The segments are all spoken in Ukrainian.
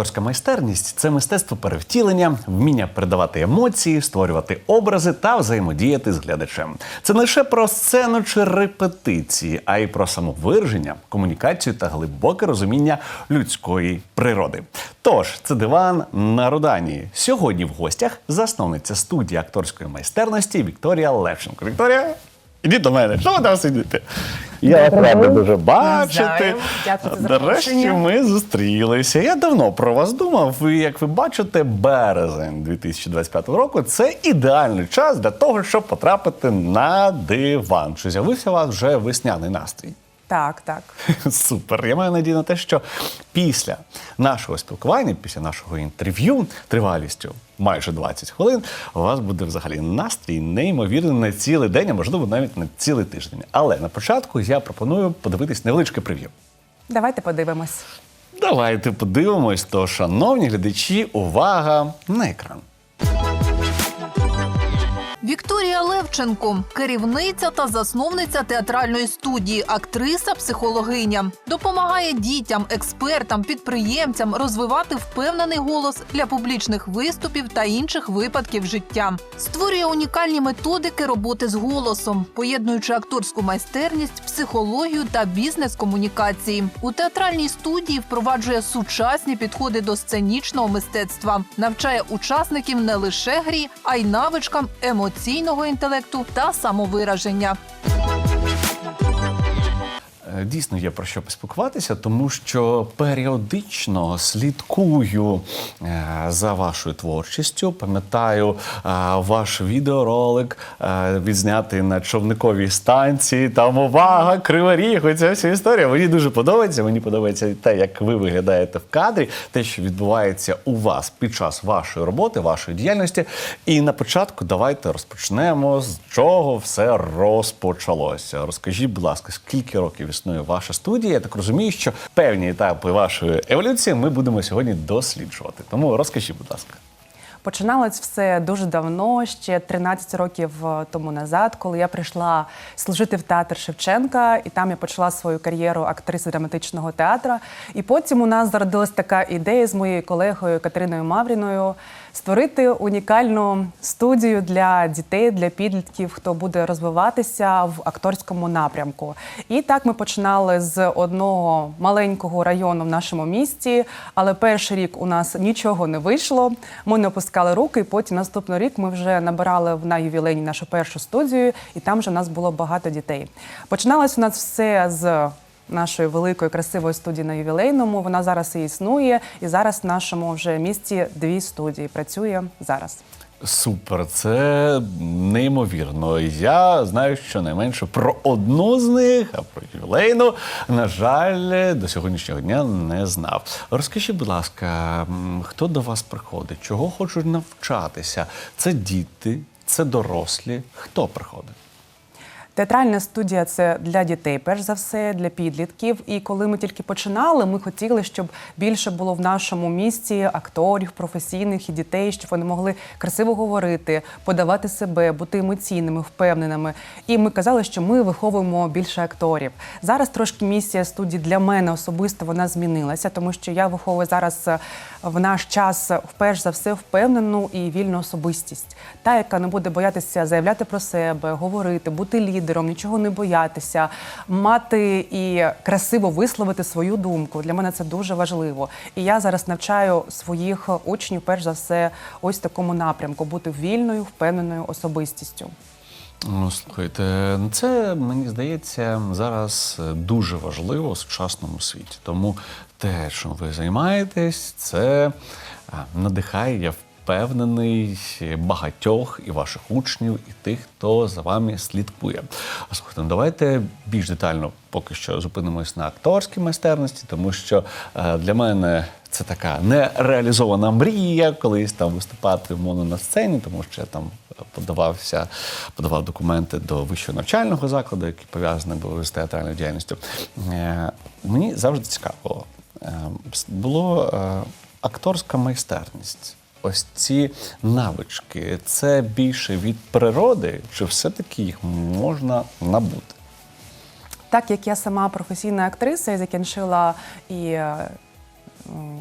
Акторська майстерність це мистецтво перевтілення, вміння передавати емоції, створювати образи та взаємодіяти з глядачем. Це не лише про сцену чи репетиції, а й про самовираження, комунікацію та глибоке розуміння людської природи. Тож це диван на Рудані. Сьогодні в гостях засновниця студії акторської майстерності Вікторія Левченко. Вікторія, ідіть до мене. Що ви там сидите? Я вас рада дуже бачити. Дякую за Нарешті ми зустрілися. Я давно про вас думав. І як ви бачите, березень 2025 року це ідеальний час для того, щоб потрапити на диван. Чи з'явився у вас вже весняний настрій? Так, так. Супер. Я маю надію на те, що після нашого спілкування, після нашого інтерв'ю тривалістю майже 20 хвилин, у вас буде взагалі настрій неймовірний на цілий день, а можливо навіть на цілий тиждень. Але на початку я пропоную подивитись невеличке прев'ю. Давайте подивимось. Давайте подивимось, то, шановні глядачі, увага на екран. Вікторія Левченко, керівниця та засновниця театральної студії, актриса, психологиня, допомагає дітям, експертам, підприємцям розвивати впевнений голос для публічних виступів та інших випадків життя. Створює унікальні методики роботи з голосом, поєднуючи акторську майстерність, психологію та бізнес-комунікації. У театральній студії впроваджує сучасні підходи до сценічного мистецтва, навчає учасників не лише грі, а й навичкам емоційного інтелекту та самовираження. Дійсно є про що поспілкуватися, тому що періодично слідкую е, за вашою творчістю. Пам'ятаю е, ваш відеоролик е, відзнятий на човниковій станції. Там увага, кривий ріг, оця вся історія. Мені дуже подобається. Мені подобається те, як ви виглядаєте в кадрі, те, що відбувається у вас під час вашої роботи, вашої діяльності. І на початку давайте розпочнемо з чого все розпочалося. Розкажіть, будь ласка, скільки років існує ваша студія? Я так розумію, що певні етапи вашої еволюції ми будемо сьогодні досліджувати. Тому розкажіть, будь ласка. Починалось все дуже давно, ще 13 років е, тому назад, коли я прийшла служити в театр Шевченка, і там я почала свою кар'єру актриси драматичного театру. І потім у нас зародилась така ідея з моєю колегою Катериною Мавріною створити унікальну студію для дітей, для підлітків, хто буде розвиватися в акторському напрямку. І так ми починали з одного маленького району в нашому місті, але перший рік у нас нічого не вийшло. Ми не опускали руки. і Потім наступний рік ми вже набирали на ювілейні нашу першу студію, і там вже у нас було багато дітей. Починалось у нас все з. Нашої великої красивої студії на ювілейному вона зараз і існує, і зараз в нашому вже місті дві студії працює зараз. Супер, це неймовірно. Я знаю щонайменше про одну з них, а про ювілейну, на жаль, до сьогоднішнього дня не знав. Розкажіть, будь ласка, хто до вас приходить? Чого хочуть навчатися? Це діти, це дорослі. Хто приходить? Театральна студія це для дітей, перш за все, для підлітків. І коли ми тільки починали, ми хотіли, щоб більше було в нашому місті акторів, професійних і дітей, щоб вони могли красиво говорити, подавати себе, бути емоційними, впевненими. І ми казали, що ми виховуємо більше акторів. Зараз трошки місія студії для мене особисто вона змінилася, тому що я виховую зараз е, в наш час е, перш за все впевнену і вільну особистість, та яка не буде боятися заявляти про себе, говорити, бути лідером, нічого не боятися, мати і красиво висловити свою думку. Для мене це дуже важливо. І я зараз навчаю своїх учнів, перш за все, ось такому напрямку бути вільною, впевненою особистістю. Ну, слухайте, це мені здається зараз дуже важливо у сучасному світі. Тому те, що ви займаєтесь, це надихає, я впевнений, багатьох і ваших учнів, і тих, хто за вами слідкує. Слухайте, ну, давайте більш детально поки що зупинимось на акторській майстерності, тому що е, для мене це така нереалізована мрія, колись там виступати умовно на сцені, тому що я там подавався, подавав документи до вищого навчального закладу, який пов'язаний був з театральною діяльністю. Е, Мені завжди цікаво е, було е, акторська майстерність. Ось ці навички це більше від природи, чи все-таки їх можна набути? Так як я сама професійна актриса і закінчила і е,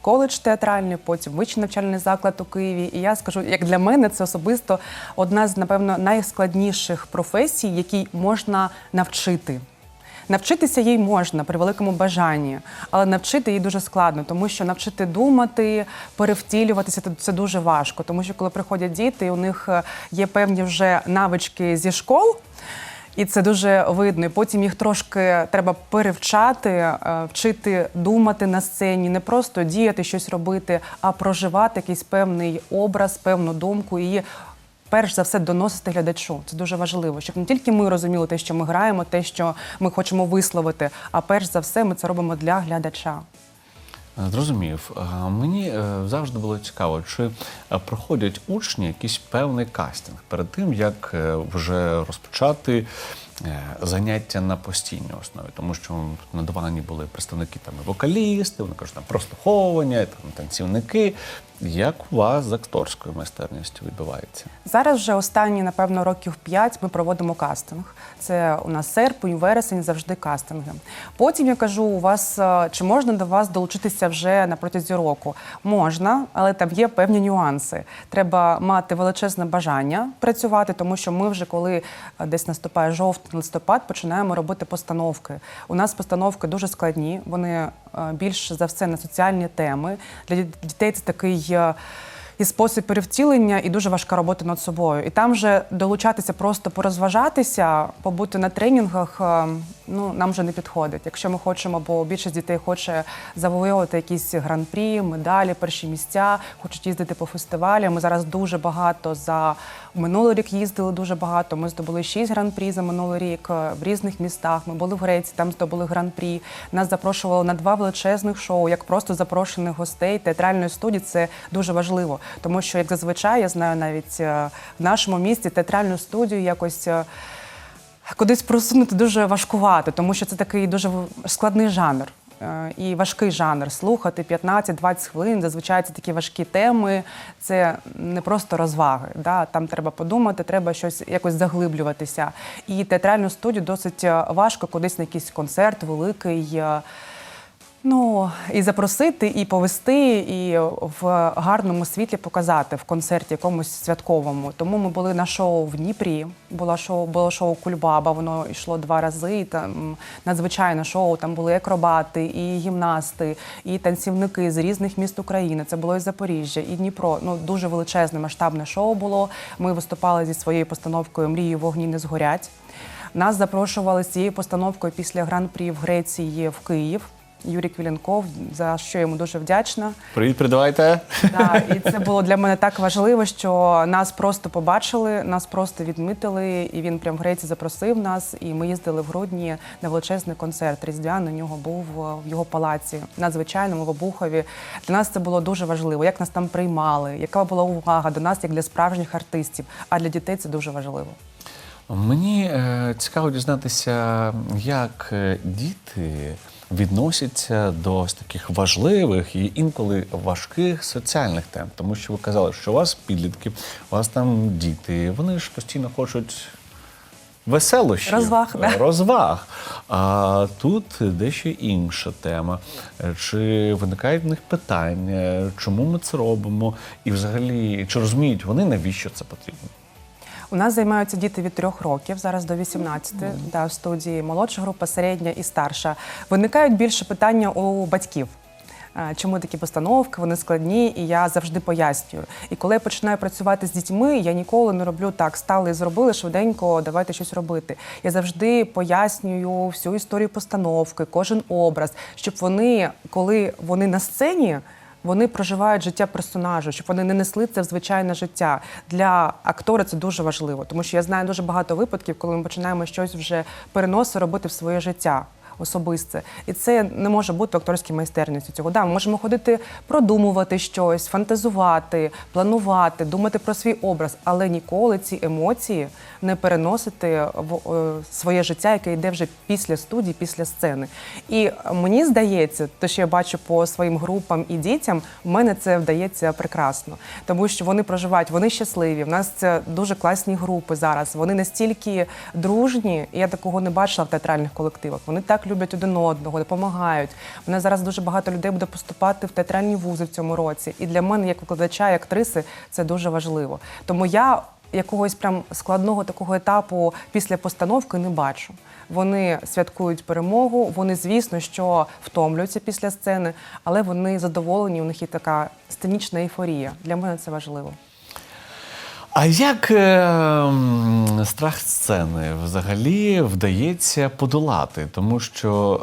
коледж театральний, потім вищий навчальний заклад у Києві. І я скажу, як для мене це особисто одна з, напевно, найскладніших професій, якій можна навчити. Навчитися їй можна при великому бажанні, але навчити її дуже складно, тому що навчити думати, перевтілюватися це- дуже важко. Тому що коли приходять діти, у них е, є певні вже навички зі школ. І це дуже видно. І потім їх трошки треба перевчати, е, вчити думати на сцені, не просто діяти, щось робити, а проживати якийсь певний образ, певну думку і перш за все доносити глядачу. Це дуже важливо, щоб не тільки ми розуміли те, що ми граємо, те, що ми хочемо висловити, а перш за все ми це робимо для глядача. Е, Зрозумів. Е, Мені е, завжди було цікаво, чи проходять учні якийсь певний кастинг перед тим, як вже розпочати заняття на постійній основі, тому що надавані були представники там і вокалісти, вони кажуть, там прослуховування, там танцівники. Як у вас з акторською майстерністю відбувається? Зараз вже останні, напевно, років 5 ми проводимо кастинг. Це у нас серпень, вересень, завжди кастинги. Потім я кажу, у вас е, чи можна до вас долучитися вже на протязі року? Можна, але там є певні нюанси. Треба мати величезне бажання працювати, тому що ми вже коли е, десь наступає жовтень, листопад, починаємо робити постановки. У нас постановки дуже складні. Вони більш за все на соціальні теми. Для дітей це такий. е, і спосіб перевтілення, і дуже важка робота над собою. І там вже долучатися, просто порозважатися, побути на тренінгах, е, ну нам вже не підходить. Якщо ми хочемо, бо більшість дітей хоче завоювати якісь гран-прі, медалі, перші місця, хочуть їздити по фестивалям. Ми зараз дуже багато за минулий рік їздили дуже багато. Ми здобули шість гран-прі за минулий рік е, в різних містах. Ми були в Греції, там здобули гран-прі. Нас запрошували на два величезних шоу, як просто запрошених гостей театральної студії. Це дуже важливо, тому що як зазвичай я знаю навіть е, в нашому місті театральну студію якось. Е, Кудись просунути дуже важкувато, тому що це такий дуже складний жанр. е, І важкий жанр слухати 15-20 хвилин. Зазвичай це такі важкі теми. Це не просто розваги. Да? Там треба подумати, треба щось якось заглиблюватися. І театральну студію досить е, важко кудись на якийсь концерт великий. Ну і запросити, і повести, і в гарному світлі показати в концерті якомусь святковому. Тому ми були на шоу в Дніпрі. Було шоу, було шоу Кульбаба. Воно йшло два рази. І там надзвичайне шоу. Там були акробати, і гімнасти, і танцівники з різних міст України. Це було і Запоріжжя, і Дніпро. Ну дуже величезне масштабне шоу було. Ми виступали зі своєю постановкою Мрії вогні не згорять. Нас запрошували з цією постановкою після гран-прі в Греції в Київ. Юрій Квіленков, за що йому дуже вдячна. Привіт, передавайте. Да, і це було для мене так важливо, що нас просто побачили, нас просто відмітили, і він прям в Греції запросив нас. І ми їздили в грудні на величезний концерт. Різдвяний у нього був е, в його палаці, надзвичайному в Обухові. Для нас це було дуже важливо. Як нас там приймали, яка була увага до нас, як для справжніх артистів. А для дітей це дуже важливо. Мені е, цікаво дізнатися, як е, діти відносяться до ось таких важливих і інколи важких соціальних тем. Тому що ви казали, що у вас підлітки, у вас там діти, вони ж постійно хочуть. Веселощів, Розваг, да. розваг. А тут дещо інша тема. Чи виникають в них питання, чому ми це робимо? І взагалі, чи розуміють вони, навіщо це потрібно? У нас займаються діти від трьох років, зараз до 18, да, в студії молодша група, середня і старша. Виникають більше питання у батьків. Е, Чому такі постановки, вони складні, і я завжди пояснюю. І коли я починаю працювати з дітьми, я ніколи не роблю так, стали і зробили швиденько, давайте щось робити. Я завжди пояснюю всю історію постановки, кожен образ, щоб вони, коли вони на сцені, вони проживають життя персонажу, щоб вони не несли це в звичайне життя. Для актора це дуже важливо, тому що я знаю дуже багато випадків, коли ми починаємо щось вже переносити, робити в своє життя. Особисте, і це не може бути акторською майстерністю цього. Да, ми можемо ходити, продумувати щось, фантазувати, планувати, думати про свій образ, але ніколи ці емоції не переносити в е, своє життя, яке йде вже після студії, після сцени. І мені здається, те, що я бачу по своїм групам і дітям, в мене це вдається прекрасно, тому що вони проживають, вони щасливі. В нас це дуже класні групи зараз. Вони настільки дружні, я такого не бачила в театральних колективах. Вони так люблять один одного, допомагають. У нас зараз дуже багато людей буде поступати в театральні вузи в цьому році. І для мене, як викладача і актриси, це дуже важливо. Тому я якогось прям складного такого етапу після постановки не бачу. Вони святкують перемогу, вони, звісно, що втомлюються після сцени, але вони задоволені, у них є така сценічна ейфорія. Для мене це важливо. А як е, страх сцени взагалі вдається подолати? Тому що,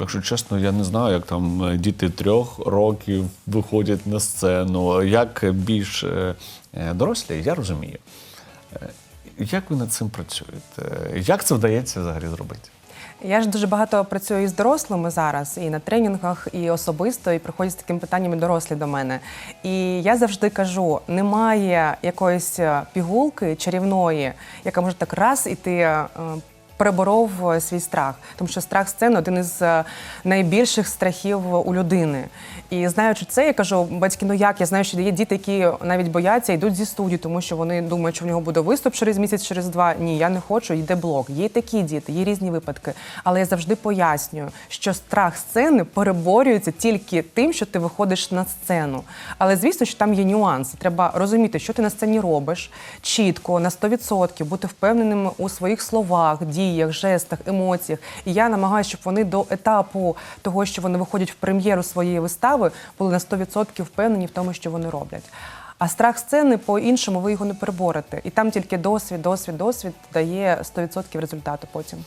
якщо чесно, я не знаю, як там е, діти трьох років виходять на сцену. Як більш е, е, дорослі, я розумію. Як ви над цим працюєте? Як це вдається взагалі зробити? Я ж дуже багато працюю із дорослими зараз, і на тренінгах, і особисто, і приходять з такими питаннями дорослі до мене. І я завжди кажу: немає якоїсь е, пігулки чарівної, яка може так раз і ти. Переборов свій страх, тому що страх сцени один із е, найбільших страхів у людини. І знаючи це, я кажу, батьки, ну як я знаю, що є діти, які навіть бояться, йдуть зі студії, тому що вони думають, що в нього буде виступ через місяць, через два. Ні, я не хочу, йде блок. Є такі діти, є різні випадки. Але я завжди пояснюю, що страх сцени переборюється тільки тим, що ти виходиш на сцену. Але звісно, що там є нюанси. Треба розуміти, що ти на сцені робиш чітко, на 100%, бути впевненим у своїх словах, діях, жестах, емоціях. І я намагаюся, щоб вони до етапу того, що вони виходять в прем'єру своєї вистави, були на 100% впевнені в тому, що вони роблять. А страх сцени по-іншому ви його не переборете. І там тільки досвід, досвід, досвід дає 100% результату потім.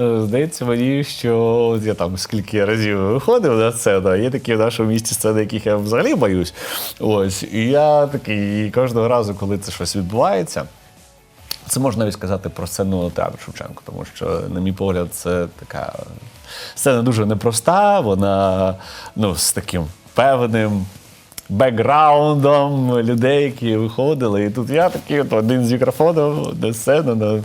Е, Здається мені, що я там скільки разів виходив на сцену, є такі в нашому місті сцени, яких я взагалі боюсь. Ось. І я такий і кожного разу, коли це щось відбувається. Це можна навіть сказати про сцену театру Шевченко, тому що, на мій погляд, це така сцена дуже непроста, вона ну, з таким певним бекграундом людей, які виходили. І тут я такий от один з мікрофоном на сцену, на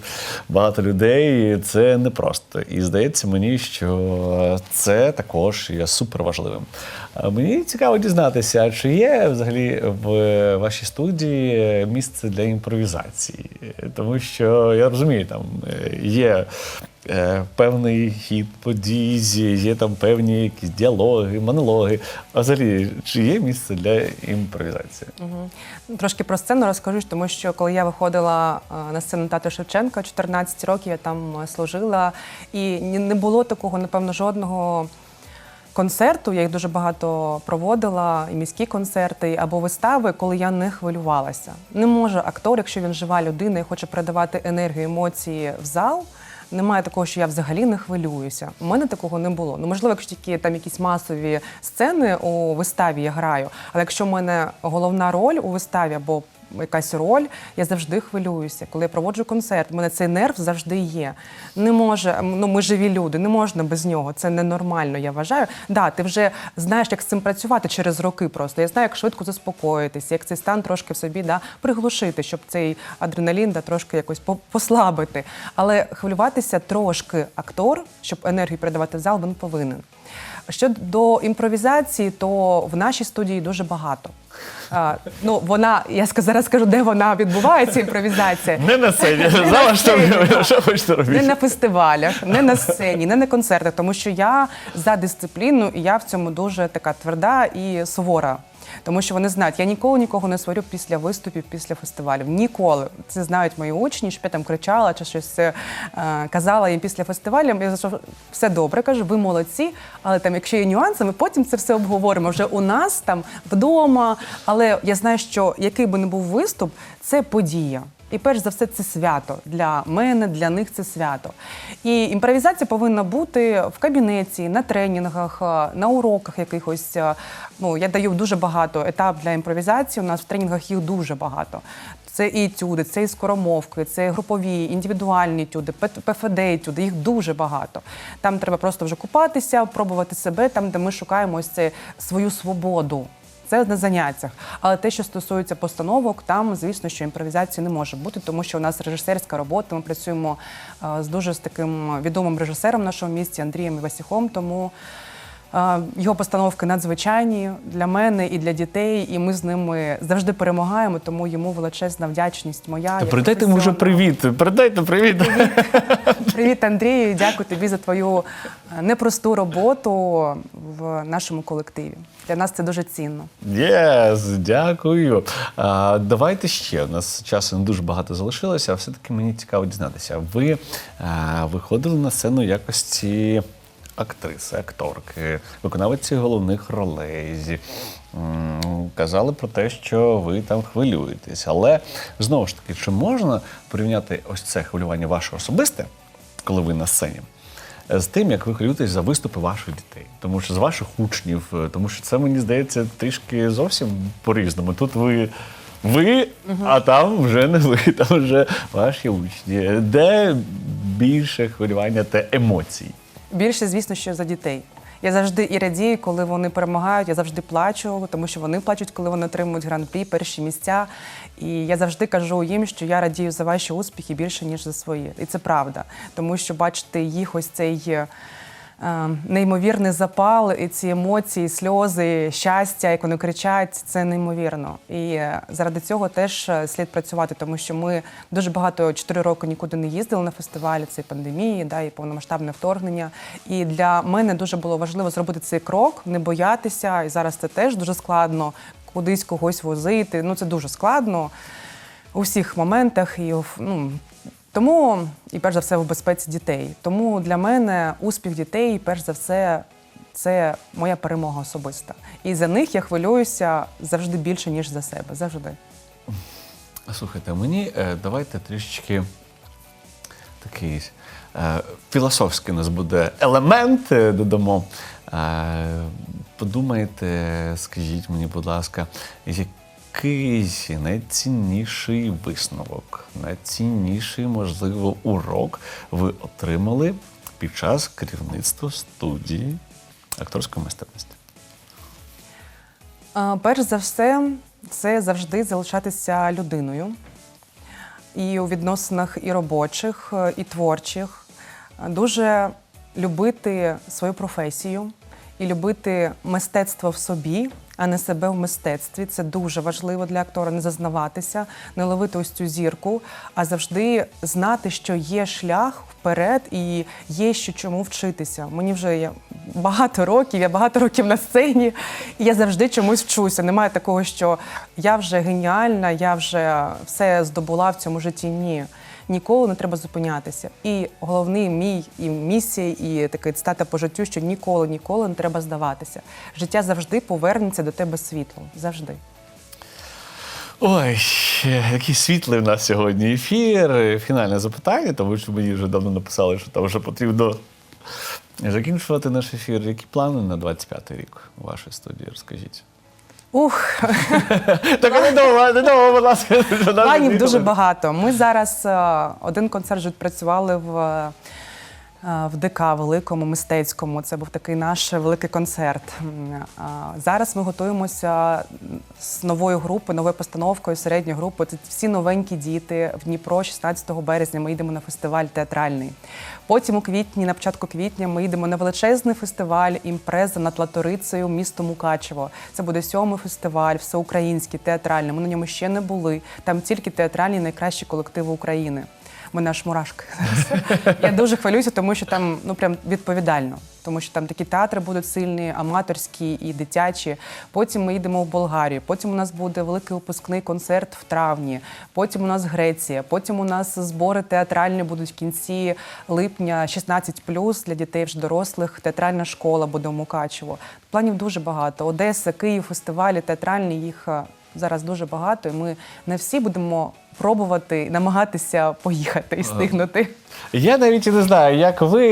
багато людей. І це непросто. І здається мені, що це також є суперважливим. Мені цікаво дізнатися, чи є взагалі в вашій студії місце для імпровізації? Тому що я розумію, там е, є певний хід подій, є там певні якісь діалоги, монологи. А взагалі, чи є місце для імпровізації? Мгм. Трошки про сцену розкажу, тому що коли я виходила е, на сцену Тата Шевченка, 14 років я там е, служила, і не було такого, напевно, жодного. Концерту я їх дуже багато проводила, і міські концерти або вистави, коли я не хвилювалася. Не може актор, якщо він жива людина і хоче передавати енергію, емоції в зал. Немає такого, що я взагалі не хвилююся. У мене такого не було. Ну можливо, якщо тільки там якісь масові сцени у виставі я граю. Але якщо в мене головна роль у виставі або якась роль, я завжди хвилююся. Коли я проводжу концерт, у мене цей нерв завжди є. Не може, ну ми живі люди, не можна без нього. Це ненормально, я вважаю. Да, ти вже знаєш, як з цим працювати через роки. Просто я знаю, як швидко заспокоїтися, як цей стан трошки в собі да, приглушити, щоб цей адреналін да, трошки якось по- послабити. Але хвилюватися трошки актор, щоб енергію передавати в зал, він повинен. Щодо імпровізації, то в нашій студії дуже багато. А, ну, вона, я зараз скажу, де вона відбувається, імпровізація. Не на сцені. на Зараз що, що хочете Не на фестивалях, не на сцені, не на концертах, тому що я за дисципліну і я в цьому дуже така тверда і сувора. Тому що вони знають, я ніколи нікого не сварю після виступів, після фестивалів. Ніколи. Це знають мої учні, що я там кричала чи щось е, казала їм після фестивалів. Я кажу, все добре, кажу, ви молодці, але там, якщо є нюанси, ми потім це все обговоримо вже у нас там вдома. Але я знаю, що який би не був виступ, це подія. І перш за все, це свято для мене, для них це свято. І імпровізація повинна бути в кабінеті, на тренінгах, е, на уроках якихось. е, Ну, я даю дуже багато етап для імпровізації. У нас в тренінгах їх дуже багато. Це і етюди, це і скоромовки, це групові, індивідуальні етюди, П- ПФД етюди, їх дуже багато. Там треба просто вже купатися, пробувати себе, там, де ми шукаємо ось це свою свободу. Це на заняттях. Але те, що стосується постановок, там, звісно, що імпровізації не може бути, тому що у нас режисерська робота. Ми працюємо е, з дуже з таким відомим режисером в нашому місті Андрієм Івасіхом. Тому Його постановки надзвичайні для мене і для дітей, і ми з ними завжди перемагаємо, тому йому величезна вдячність моя. Та передайте йому вже привіт. Передайте привіт. Привіт, Андрію. Дякую тобі за твою е, непросту роботу в нашому колективі. Для нас це дуже цінно. Єс, дякую. А, давайте ще. У нас часу не дуже багато залишилося, а все-таки мені цікаво дізнатися. Ви а, виходили на сцену якості актриси, акторки, виконавиці головних ролей. Казали про те, що ви там хвилюєтесь. Але знову ж таки, чи можна порівняти ось це хвилювання ваше особисте, коли ви на сцені? з тим, як ви хвилюєтесь за виступи ваших дітей, тому що з ваших учнів, е, тому що це мені здається трішки зовсім по-різному. Тут ви. Ви, а там вже не ви, там вже ваші учні. Де більше хвилювання та емоцій? Більше, звісно, що за дітей. Я завжди і радію, коли вони перемагають. Я завжди плачу, тому що вони плачуть, коли вони отримують гран-прі, перші місця. І я завжди кажу їм, що я радію за ваші успіхи більше ніж за свої. І це правда, тому що бачити їх ось цей. Е, Неймовірний запал, і ці емоції, сльози, щастя, як вони кричать, це неймовірно. І е, заради цього теж е, слід працювати, тому що ми дуже багато чотири роки нікуди не їздили на фестивалі. Це пандемії, да, і повномасштабне вторгнення. І для мене дуже було важливо зробити цей крок, не боятися. І зараз це теж дуже складно кудись когось возити. Ну це дуже складно у всіх моментах. І ну, тому, і перш за все, в безпеці дітей. Тому для мене успіх дітей, перш за все, це моя перемога особиста. І за них я хвилююся завжди більше, ніж за себе. Завжди. Слухайте, мені е, давайте трішечки такий е, філософський у нас буде елемент, е, додамо. Подумайте, скажіть мені, будь ласка, якийсь найцінніший висновок, найцінніший, можливо, урок ви отримали під час керівництва студії акторської майстерності? Перш за все, це завжди залишатися людиною. І у відносинах і робочих, і творчих. Дуже любити свою професію і любити мистецтво в собі, а не себе в мистецтві. Це дуже важливо для актора не зазнаватися, не ловити ось цю зірку, а завжди знати, що є шлях вперед і є що чому вчитися. Мені вже є багато років, я багато років на сцені, і я завжди чомусь вчуся. Немає такого, що я вже геніальна, я вже все здобула в цьому житті. Ні. Ніколи не треба зупинятися. І головний мій і місія, і таке стата по життю, що ніколи, ніколи не треба здаватися. Життя завжди повернеться до тебе світлом. Завжди. Ой, який світлий в нас сьогодні ефір. Фінальне запитання, тому що мені вже давно написали, що там вже потрібно закінчувати наш ефір. Які плани на 25-й рік у вашій студії? Розкажіть. Ух, Так не довго, не довго, будь ласка. планів дуже багато. Ми зараз е, один концерт вже відпрацювали в. В ДК великому мистецькому це був такий наш великий концерт. Зараз ми готуємося з новою групою, новою постановкою, середньою групою. Це всі новенькі діти в Дніпро, 16 березня. Ми йдемо на фестиваль театральний. Потім у квітні, на початку квітня, ми йдемо на величезний фестиваль імпреза над Латорицею, місто Мукачево. Це буде сьомий фестиваль, всеукраїнський, театральний. Ми на ньому ще не були. Там тільки театральні найкращі колективи України. Ми наш мурашки. Я дуже хвилююся, тому що там ну прям відповідально. Тому що там такі театри будуть сильні, аматорські і дитячі. Потім ми їдемо в Болгарію. Потім у нас буде великий випускний концерт в травні. Потім у нас Греція. Потім у нас збори театральні будуть в кінці липня 16+, для дітей вже дорослих. Театральна школа буде в Мукачево. Планів дуже багато. Одеса, Київ, фестивалі театральні їх е, зараз дуже багато. І ми не всі будемо пробувати намагатися поїхати і встигнути. Я навіть і не знаю, як ви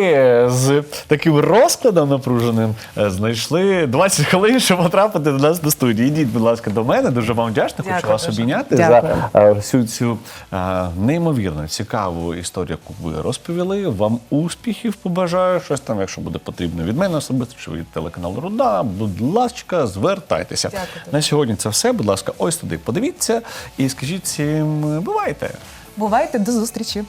з таким розкладом напруженим е, знайшли 20 хвилин, щоб потрапити до нас на студію. Ідіть, будь ласка, до мене. Дуже вам вдячна. Хочу вас дуже. обійняти Дякую. за е, всю цю е, неймовірно цікаву історію, яку ви розповіли. Вам успіхів побажаю. Щось там, якщо буде потрібно від мене особисто, чи від телеканалу Руда. Будь ласка, звертайтеся. Дякую. На сьогодні це все. Будь ласка, ось туди подивіться і скажіть всім бувайте. Бувайте до зустрічі.